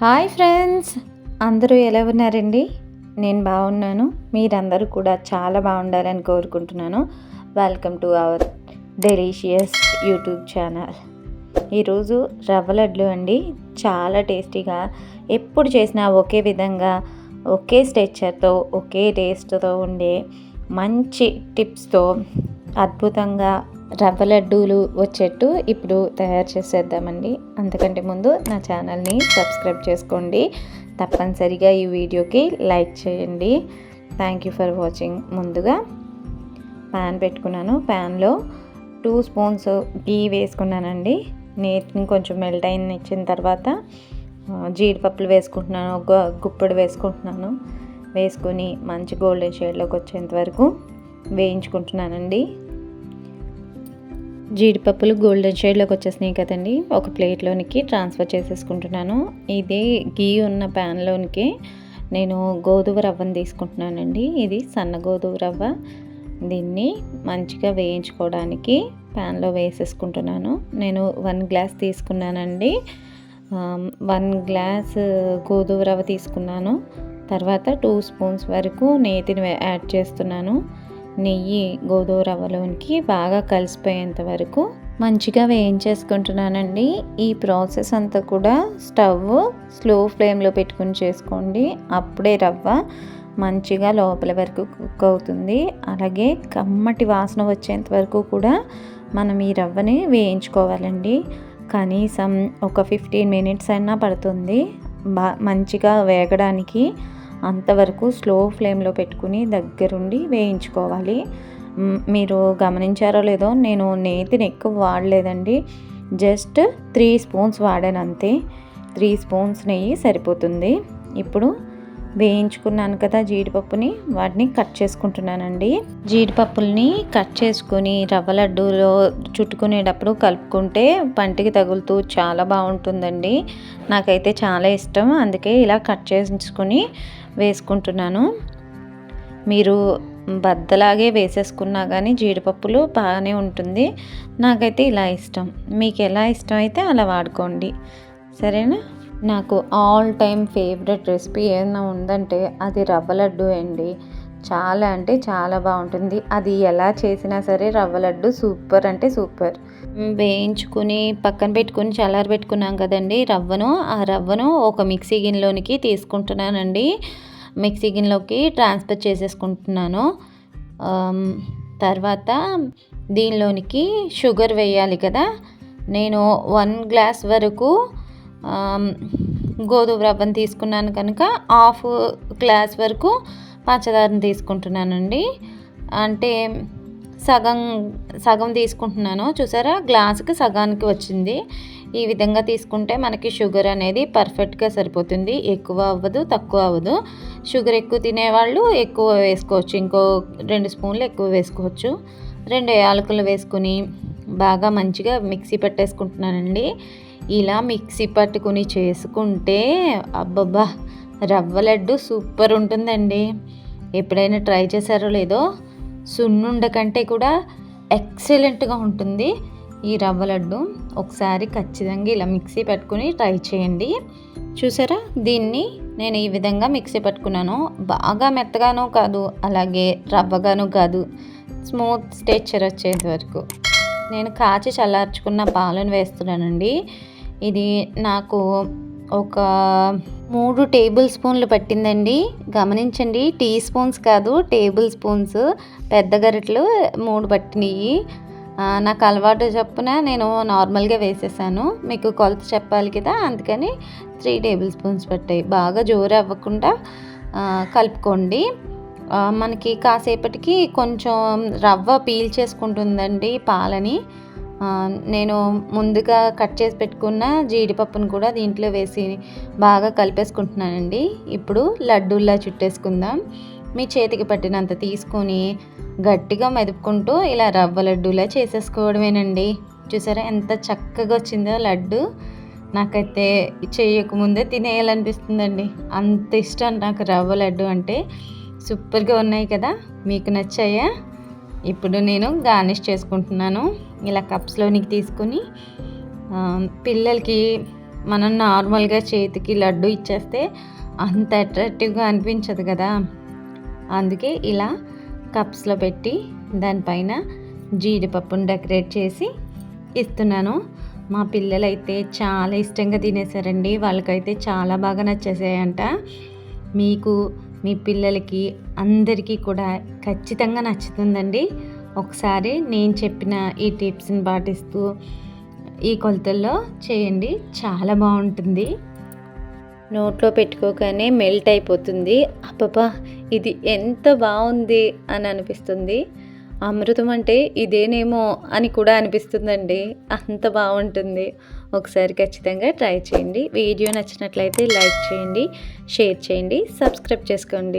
Hi friends. అందరూ ఎలా ఉన్నారండి? నేను బాగున్నాను. మీరందరూ కూడా చాలా బాగుండాలని కోరుకుంటున్నాను. Welcome to our delicious YouTube channel ఈరోజు రవ్వ లడ్లు అండి. చాలా టేస్టీగా ఎప్పుడు చేసినా ఒకే విధంగా ఒకే స్ట్రెచ్చర్తో ఒకే టేస్ట్తో ఉండే మంచి టిప్స్తో అద్భుతంగా రవ్వ లడ్డూలు వచ్చేట్టు ఇప్పుడు తయారు చేసేద్దామండి. అంతకంటే ముందు నా ఛానల్ని సబ్స్క్రైబ్ చేసుకోండి. తప్పనిసరిగా ఈ వీడియోకి లైక్ చేయండి. థ్యాంక్ యూ ఫర్ వాచింగ్ ముందుగా ప్యాన్ పెట్టుకున్నాను. ప్యాన్లో టూ స్పూన్స్ గీ వేసుకున్నానండి. నేతిని కొంచెం మెల్ట్ అయిన ఇచ్చిన తర్వాత జీడిపప్పులు వేసుకుంటున్నాను. ఒక గుప్పెడు వేసుకుంటున్నాను. వేసుకొని మంచి గోల్డెన్ షేడ్లోకి వచ్చేంత వరకు వేయించుకుంటున్నానండి. జీడిపప్పులు గోల్డెన్ షేడ్లోకి వచ్చేసినాయి కదండి. ఒక ప్లేట్లోనికి ట్రాన్స్ఫర్ చేసేసుకుంటున్నాను. ఇది గీ ఉన్న ప్యాన్లోనికి నేను గోధుమ రవ్వను తీసుకుంటున్నానండి. ఇది సన్న గోధుమ రవ్వ. దీన్ని మంచిగా వేయించుకోవడానికి ప్యాన్లో వేసేసుకుంటున్నాను. నేను వన్ గ్లాస్ తీసుకున్నానండి. వన్ గ్లాస్ గోధుమ రవ్వ తీసుకున్నాను. తర్వాత టూ స్పూన్స్ వరకు నేతిని యాడ్ చేస్తున్నాను. నెయ్యి గోధుమ రవ్వలోనికి బాగా కలిసిపోయేంత వరకు మంచిగా వేయించేసుకుంటున్నానండి. ఈ ప్రాసెస్ అంతా కూడా స్టవ్ స్లో ఫ్లేమ్లో పెట్టుకుని చేసుకోండి. అప్పుడే రవ్వ మంచిగా లోపల వరకు కుక్ అవుతుంది. అలాగే కమ్మటి వాసన వచ్చేంత వరకు కూడా మనం ఈ రవ్వని వేయించుకోవాలండి. కనీసం ఒక ఫిఫ్టీన్ మినిట్స్ అయినా పడుతుంది. బా మంచిగా వేగడానికి అంతవరకు స్లో ఫ్లేమ్లో పెట్టుకుని దగ్గరుండి వేయించుకోవాలి. మీరు గమనించారో లేదో నేను నేతిని ఎక్కువ వాడలేదండి. జస్ట్ త్రీ స్పూన్స్ వాడాను అంతే. త్రీ స్పూన్స్ నెయ్యి సరిపోతుంది. ఇప్పుడు వేయించుకున్నాను కదా జీడిపప్పుని వాటిని కట్ చేసుకుంటున్నానండి. జీడిపప్పుల్ని కట్ చేసుకుని రవ్వ లడ్డూలో చుట్టుకునేటప్పుడు కలుపుకుంటే పంటికి తగులుతూ చాలా బాగుంటుందండి. నాకైతే చాలా ఇష్టం అందుకే ఇలా కట్ చేసుకుని వేసుకుంటున్నాను. మీరు బద్దలాగే వేసేసుకున్నా కానీ జీడిపప్పులు బాగానే ఉంటుంది. నాకైతే ఇలా ఇష్టం. మీకు ఎలా ఇష్టం అయితే అలా వాడుకోండి. సరేనా? నాకు ఆల్ టైమ్ ఫేవరెట్ రెసిపీ ఏదైనా ఉందంటే అది రవ్వ లడ్డు అండి. చాలా అంటే చాలా బాగుంటుంది. అది ఎలా చేసినా సరే రవ్వ లడ్డు సూపర్ అంటే సూపర్. వేయించుకుని పక్కన పెట్టుకుని చల్లారి పెట్టుకున్నాం కదండి. రవ్వను ఆ రవ్వను ఒక మిక్సీ గిన్నెలోనికి తీసుకుంటున్నానండి. మిక్సీ గిన్నెలోకి ట్రాన్స్ఫర్ చేసేసుకుంటున్నాను. తర్వాత దీనిలోనికి షుగర్ వేయాలి కదా. నేను వన్ గ్లాస్ వరకు గోధుమ రవ్వను తీసుకున్నాను కనుక హాఫ్ గ్లాస్ వరకు పచ్చదారం తీసుకుంటున్నానండి. అంటే సగం సగం తీసుకుంటున్నాను. చూసారా? గ్లాసుకి సగానికి వచ్చింది. ఈ విధంగా తీసుకుంటే మనకి షుగర్ అనేది పర్ఫెక్ట్గా సరిపోతుంది. ఎక్కువ అవ్వదు తక్కువ అవ్వదు. షుగర్ ఎక్కువ తినేవాళ్ళు ఎక్కువ వేసుకోవచ్చు. ఇంకో రెండు స్పూన్లు ఎక్కువ వేసుకోవచ్చు. రెండు యాలకులు వేసుకుని బాగా మంచిగా మిక్సీ పెట్టేసుకుంటున్నానండి. ఇలా మిక్సీ పట్టుకుని చేసుకుంటే అబ్బబ్బా రవ్వ లడ్డు సూపర్ ఉంటుందండి. ఎప్పుడైనా ట్రై చేశారో లేదో సున్నుండ కంటే కూడా ఎక్సలెంట్గా ఉంటుంది ఈ రవ్వ లడ్డు. ఒకసారి ఖచ్చితంగా ఇలా మిక్సీ పెట్టుకుని ట్రై చేయండి. చూసారా? దీన్ని నేను ఈ విధంగా మిక్సీ పట్టుకున్నాను. బాగా మెత్తగానూ కాదు అలాగే రవ్వగాను కాదు. స్మూత్ స్టేచర్ వచ్చేంత వరకు. నేను కాచి చల్లార్చుకున్న పాలను వేస్తున్నానండి. ఇది నాకు ఒక మూడు టేబుల్ స్పూన్లు పట్టిందండి. గమనించండి టీ స్పూన్స్ కాదు టేబుల్ స్పూన్స్. పెద్ద గరిటలు మూడు పట్టినాయి నాకు అలవాటు చొప్పున నేను నార్మల్గా వేసేసాను. మీకు కొలత చెప్పాలి కదా అందుకని త్రీ టేబుల్ స్పూన్స్ పట్టాయి. బాగా జోరు అవ్వకుండా కలుపుకోండి. మనకి కాసేపటికి కొంచెం రవ్వ పీల్ చేసుకుంటుందండి పాలని. నేను ముందుగా కట్ చేసి పెట్టుకున్న జీడిపప్పును కూడా దీంట్లో వేసి బాగా కలిపేసుకుంటున్నానండి. ఇప్పుడు లడ్డూల్లా చుట్టేసుకుందాం. మీ చేతికి పట్టినంత తీసుకొని గట్టిగా మెదుపుకుంటూ ఇలా రవ్వ లడ్డూలా చేసేసుకోవడమేనండి. చూసారా ఎంత చక్కగా వచ్చిందో లడ్డు. నాకైతే చేయకముందే తినేయాలనిపిస్తుందండి. అంత ఇష్టం నాకు రవ్వ లడ్డు అంటే. సూపర్గా ఉన్నాయి కదా మీకు నచ్చాయా? ఇప్పుడు నేను గార్నిష్ చేసుకుంటున్నాను. ఇలా కప్స్లోనికి తీసుకుని పిల్లలకి మనం నార్మల్గా చేతికి లడ్డు ఇచ్చేస్తే అంత అట్రాక్టివ్గా అనిపించదు కదా. అందుకే ఇలా కప్స్లో పెట్టి దానిపైన జీడిపప్పును డెకరేట్ చేసి ఇస్తున్నాను. మా పిల్లలైతే చాలా ఇష్టంగా తినేసారండి వాళ్ళకైతే చాలా బాగా నచ్చేసాయంట. మీకు మీ పిల్లలకి అందరికీ కూడా ఖచ్చితంగా నచ్చుతుందండి. ఒకసారి నేను చెప్పిన ఈ టిప్స్ని పాటిస్తూ ఈ కొలతల్లో చేయండి. చాలా బాగుంటుంది. నోట్లో పెట్టుకోగానే మెల్ట్ అయిపోతుంది. అబ్బబ్బా! ఇది ఎంత బాగుంది అని అనిపిస్తుంది. అమృతం అంటే ఇదేనేమో అని కూడా అనిపిస్తుందండి. అంత బాగుంటుంది. ఒకసారి ఖచ్చితంగా ట్రై చేయండి. వీడియో నచ్చినట్లయితే లైక్ చేయండి షేర్ చేయండి సబ్స్క్రైబ్ చేసుకోండి.